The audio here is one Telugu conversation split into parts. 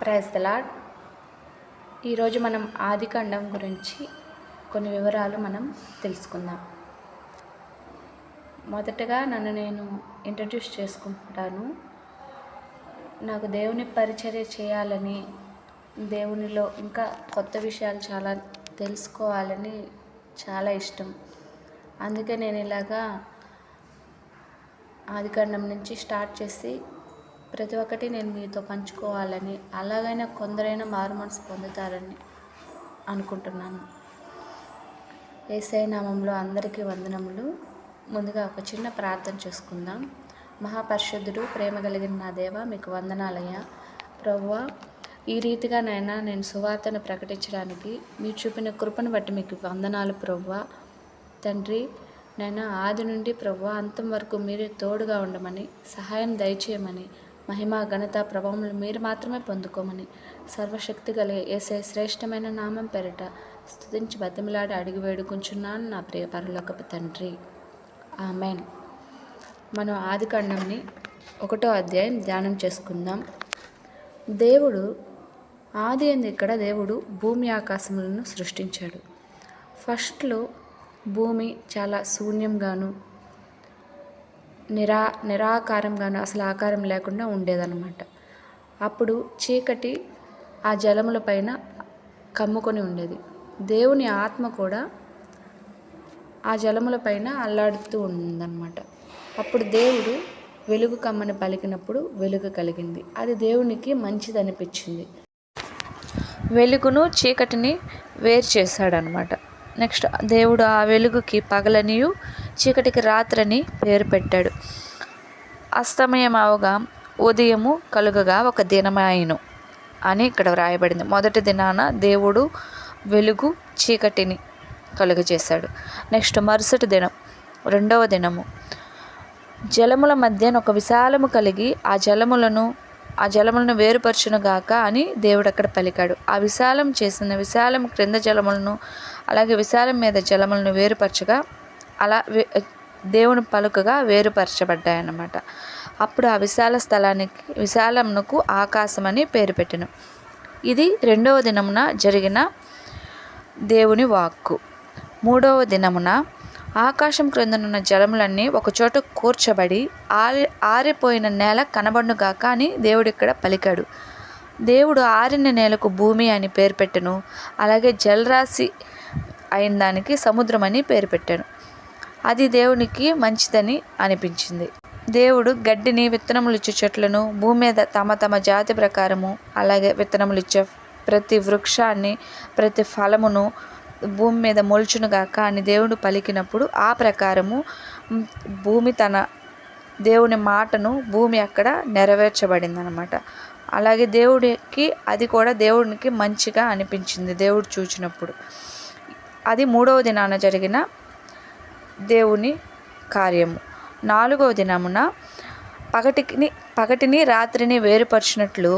ప్రైజ్ ఈరోజు మనం ఆదికాండం గురించి కొన్ని వివరాలు మనం తెలుసుకుందాం. మొదటగా నన్ను నేను ఇంట్రడ్యూస్ చేసుకుంటాను. నాకు దేవుని పరిచర్య చేయాలని దేవునిలో ఇంకా కొత్త విషయాలు చాలా తెలుసుకోవాలని చాలా ఇష్టం. అందుకే నేను ఇలాగా ఆదికాండం నుంచి స్టార్ట్ చేసి ప్రతి ఒక్కటి నేను మీతో పంచుకోవాలని అలాగైనా కొందరైనా మారు మనసు పొందుతారని అనుకుంటున్నాను. ఏసై నామంలో అందరికీ వందనములు. ముందుగా ఒక చిన్న ప్రార్థన చేసుకుందాం. మహాపరిశుద్ధుడు ప్రేమ కలిగిన నా దేవ మీకు వందనాలయ్యా. ప్రవ్వ ఈ రీతిగా నైనా నేను సువార్తను ప్రకటించడానికి మీరు చూపిన కృపను బట్టి మీకు వందనాలు ప్రవ్వ తండ్రి నైనా ఆది నుండి ప్రవ్వ అంతం వరకు మీరే తోడుగా ఉండమని సహాయం దయచేయమని మహిమ ఘనత ప్రభావములు మీరు మాత్రమే పొందుకోమని సర్వశక్తి గల ఏసే శ్రేష్టమైన నామం పెరట స్థుతించి బతిమిలాడి అడిగి వేడుకుంటున్నాను నా ప్రియ పరలోకపు తండ్రి. ఆమెన్. మనం ఆదికాండంని ఒకటో అధ్యాయం ధ్యానం చేసుకుందాం. దేవుడు ఆది అంది ఇక్కడ దేవుడు భూమి ఆకాశములను సృష్టించాడు. ఫస్ట్లో భూమి చాలా శూన్యంగాను నిరా నిరాకారంగాను అసలు ఆకారం లేకుండా ఉండేదన్నమాట. అప్పుడు చీకటి ఆ జలముల పైన కమ్ముకొని ఉండేది. దేవుని ఆత్మ కూడా ఆ జలముల పైన అల్లాడుతూ ఉందన్నమాట. అప్పుడు దేవుడు వెలుగు కమ్మని పలికినప్పుడు వెలుగు కలిగింది. అది దేవునికి మంచిది అనిపించింది వెలుగును చీకటిని వేరు చేశాడనమాట నెక్స్ట్ దేవుడు ఆ వెలుగుకి పగలనియు చీకటికి రాత్రని పేరు పెట్టాడు. అస్తమయం అవగా ఉదయము కలుగగా ఒక దినమాయను అని ఇక్కడ వ్రాయబడింది. మొదటి దినాన దేవుడు వెలుగు చీకటిని కలుగజేశాడు. నెక్స్ట్ మరుసటి దినం రెండవ దినము. జలముల మధ్యన ఒక విశాలము కలిగి ఆ జలములను ఆ జలములను వేరుపరచునుగాక అని దేవుడు అక్కడ పలికాడు. ఆ విశాలం చేసిన విశాలం క్రింద జలములను అలాగే విశాలం మీద జలములను వేరుపరచగా అలా దేవుని పలుకగా వేరుపరచబడ్డాయన్నమాట. అప్పుడు ఆ విశాల స్థలానికి విశాలమునకు ఆకాశం అని పేరు పెట్టెను. ఇది రెండవ దినమున జరిగిన దేవుని వాక్కు. మూడవ దినమున ఆకాశం క్రిందనున్న జలములన్నీ ఒకచోట కూర్చబడి ఆరి ఆరిపోయిన నేల కనబడుగాక అని దేవుడు ఇక్కడ పలికాడు. దేవుడు ఆరిన నేలకు భూమి అని పేరు పెట్టెను. అలాగే జలరాశి అయిన దానికి సముద్రం అని పేరు పెట్టాను. అది దేవునికి మంచిదని అనిపించింది. దేవుడు గడ్డిని విత్తనములు ఇచ్చే చెట్లను భూమి మీద తమ తమ జాతి ప్రకారము అలాగే విత్తనములు ఇచ్చే ప్రతి వృక్షాన్ని ప్రతి ఫలమును భూమి మీద మొల్చునుగాక అని దేవుడు పలికినప్పుడు ఆ ప్రకారము భూమి తన దేవుని మాటను భూమి అక్కడ నెరవేర్చబడింది అనమాట అలాగే దేవుడికి అది కూడా దేవునికి మంచిగా అనిపించింది దేవుడు చూచినప్పుడు. అది మూడవ దినాన జరిగిన దేవుని కార్యము. నాలుగవ దినమున పగటిని పగటిని రాత్రిని వేరుపరిచినట్లు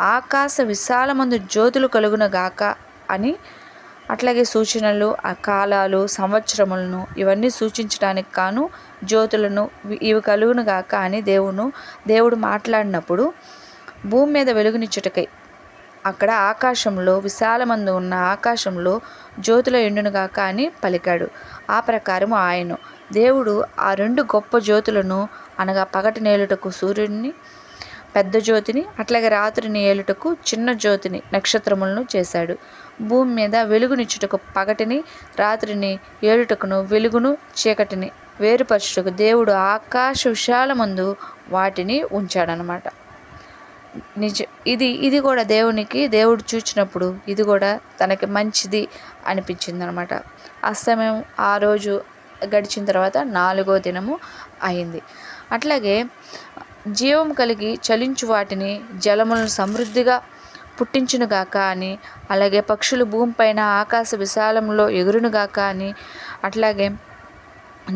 ఆకాశ విశాలమందు జ్యోతులు కలుగునగాక అని అట్లాగే సూచనలు కాలాలు సంవత్సరములను ఇవన్నీ సూచించడానికి కాను జ్యోతులను ఇవి కలుగునగాక అని దేవును దేవుడు మాట్లాడినప్పుడు భూమి మీద వెలుగునిచ్చుటకై అక్కడ ఆకాశంలో విశాలమందు ఉన్న ఆకాశంలో జ్యోతుల ఎండునుగాక అని పలికాడు. ఆ ప్రకారము ఆయన దేవుడు ఆ రెండు గొప్ప జ్యోతులను అనగా పగటి నేలుటకు సూర్యుడిని పెద్ద జ్యోతిని అట్లాగే రాత్రిని ఏలుటకు చిన్న జ్యోతిని నక్షత్రములను చేశాడు. భూమి మీద వెలుగునిచ్చుటకు పగటిని రాత్రిని ఏలుటకును వెలుగును చీకటిని వేరుపరచుటకు దేవుడు ఆకాశ విశాలమందు వాటిని ఉంచాడనమాట. నిజ ఇది ఇది కూడా దేవునికి దేవుడు చూచినప్పుడు ఇది కూడా తనకి మంచిది అనిపించింది అనమాట అస్తమయం ఆ రోజు గడిచిన తర్వాత నాలుగో దినము అయింది. అట్లాగే జీవం కలిగి చలించు వాటిని జలములను సమృద్ధిగా పుట్టించునుగాక అని అలాగే పక్షులు భూమిపైన ఆకాశ విశాలంలో ఎగురునుగాక అని అట్లాగే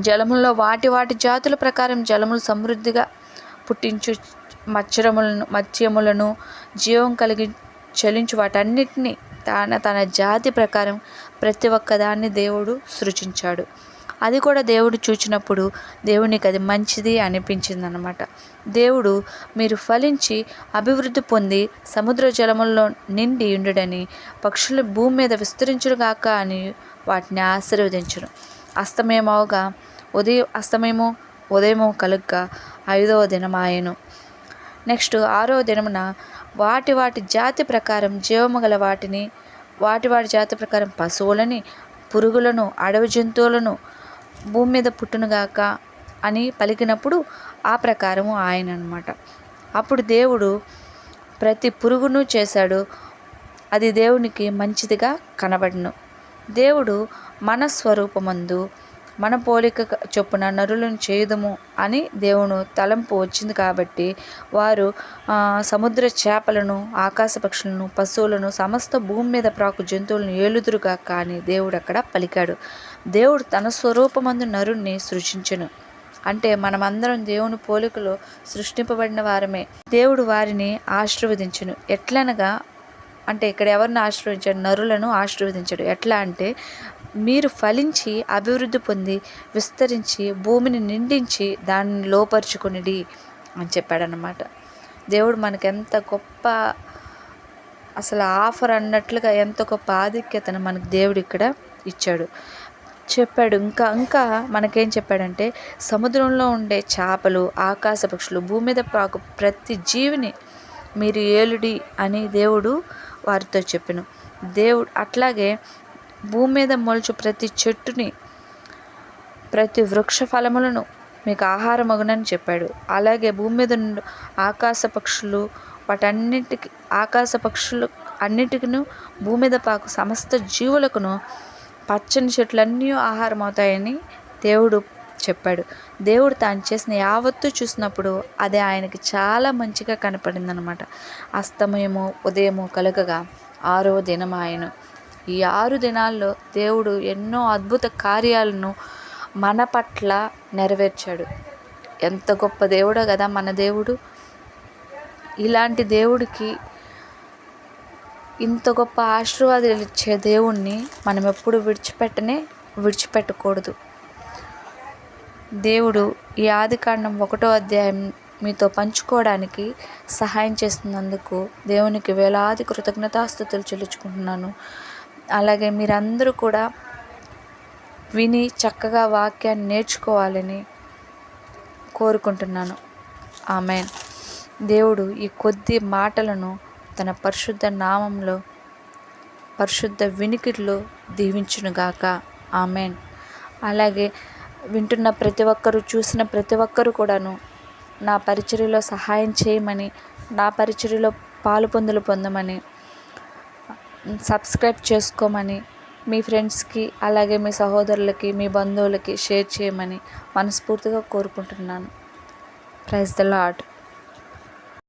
జలముల్లో వాటి వాటి జాతుల ప్రకారం జలములు సమృద్ధిగా పుట్టించు మత్స్యములను మత్స్యములను జీవం కలిగి చలించు వాటన్నిటినీ తన తన జాతి ప్రకారం ప్రతి ఒక్కదాన్ని దేవుడు సృజించాడు. అది కూడా దేవుడు చూచినప్పుడు దేవునికి అది మంచిది అనిపించింది అనమాట దేవుడు మీరు ఫలించి అభివృద్ధి పొంది సముద్ర జలముల్లో నిండి ఉండుడని పక్షులు భూమి మీద విస్తరించుగాక అని వాటిని ఆశీర్వదించును. అస్తమేమవగా ఉదయం అస్తమేమో ఉదయము కలుగ్గా ఐదవ దినమాయను. నెక్స్ట్ ఆరో దినమున వాటి వాటి జాతి ప్రకారం జీవము గల వాటిని వాటి వాటి జాతి ప్రకారం పశువులని పురుగులను అడవి జంతువులను భూమి మీద పుట్టునుగాక అని పలికినప్పుడు ఆ ప్రకారము ఆయన అనమాట అప్పుడు దేవుడు ప్రతి పురుగును చేశాడు. అది దేవునికి మంచిదిగా కనబడును. దేవుడు మన స్వరూపమందు మన పోలిక చొప్పున నరులను చేయుదము అని దేవుడు తలంపు వచ్చింది కాబట్టి వారు సముద్ర చేపలను ఆకాశ పక్షులను పశువులను సమస్త భూమి మీద ప్రాకు జంతువులను ఏలుదురుగా కానీ దేవుడు అక్కడ పలికాడు. దేవుడు తన స్వరూపమందు నరుణ్ణి సృష్టించను అంటే మనమందరం దేవుని పోలికలో సృష్టింపబడిన వారమే. దేవుడు వారిని ఆశీర్వదించను. ఎట్లనగా అంటే ఇక్కడ ఎవరిని ఆశీర్వదించాడు? నరులను ఆశీర్వదించాడు. ఎట్లా అంటే మీరు ఫలించి అభివృద్ధి పొంది విస్తరించి భూమిని నిండించి దాన్ని లోపరుచుకునిడి అని చెప్పాడనమాట దేవుడు మనకు ఎంత గొప్ప అసలు ఆఫర్ అన్నట్లుగా ఎంత గొప్ప ఆధిక్యతను మనకు దేవుడు ఇక్కడ ఇచ్చాడు. చెప్పాడు ఇంకా ఇంకా మనకేం చెప్పాడంటే సముద్రంలో ఉండే చేపలు ఆకాశ పక్షులు భూమి మీద పాకు ప్రతి జీవిని మీరు ఏలుడి అని దేవుడు వారితో చెప్పాను. దేవుడు అట్లాగే భూమి మీద మొలుచు ప్రతి చెట్టుని ప్రతి వృక్ష ఫలములను మీకు ఆహారమగునని చెప్పాడు. అలాగే భూమి మీద ఆకాశ పక్షులు వాటన్నిటికి ఆకాశ పక్షులు అన్నిటికీ భూమి మీద పాకు సమస్త జీవులకును పచ్చని చెట్లన్నీ ఆహారం అవుతాయని దేవుడు చెప్పాడు. దేవుడు తాను చేసిన యావత్తు చూసినప్పుడు అది ఆయనకి చాలా మంచిగా కనపడింది అనమాట అస్తమయము ఉదయము కలుగగా ఆరో దినం ఆయన ఈ ఆరు దినాల్లో దేవుడు ఎన్నో అద్భుత కార్యాలను మన పట్ల నెరవేర్చాడు. ఎంత గొప్ప దేవుడో కదా మన దేవుడు. ఇలాంటి దేవుడికి ఇంత గొప్ప ఆశీర్వాదాలు ఇచ్చే దేవుణ్ణి మనం ఎప్పుడు విడిచిపెట్టనే విడిచిపెట్టకూడదు. దేవుడు ఈ ఆదికాండం ఒకటో అధ్యాయం మీతో పంచుకోవడానికి సహాయం చేస్తున్నందుకు దేవునికి వేలాది కృతజ్ఞతాస్థుతులు చెల్లించుకుంటున్నాను. అలాగే మీరందరూ కూడా విని చక్కగా వాక్యాన్ని నేర్చుకోవాలని కోరుకుంటున్నాను. ఆమె దేవుడు ఈ కొద్ది మాటలను తన పరిశుద్ధ నామంలో పరిశుద్ధ వినికిడిలో దీవించునుగాక. ఆమెన్. అలాగే వింటున్న ప్రతి ఒక్కరూ చూసిన ప్రతి ఒక్కరూ కూడాను నా పరిచర్యలో సహాయం చేయమని నా పరిచర్యలో పాలు పొందులు పొందమని సబ్స్క్రైబ్ చేసుకోమని మీ ఫ్రెండ్స్కి అలాగే మీ సహోదరులకి మీ బంధువులకి షేర్ చేయమని మనస్ఫూర్తిగా కోరుకుంటున్నాను. Praise the lord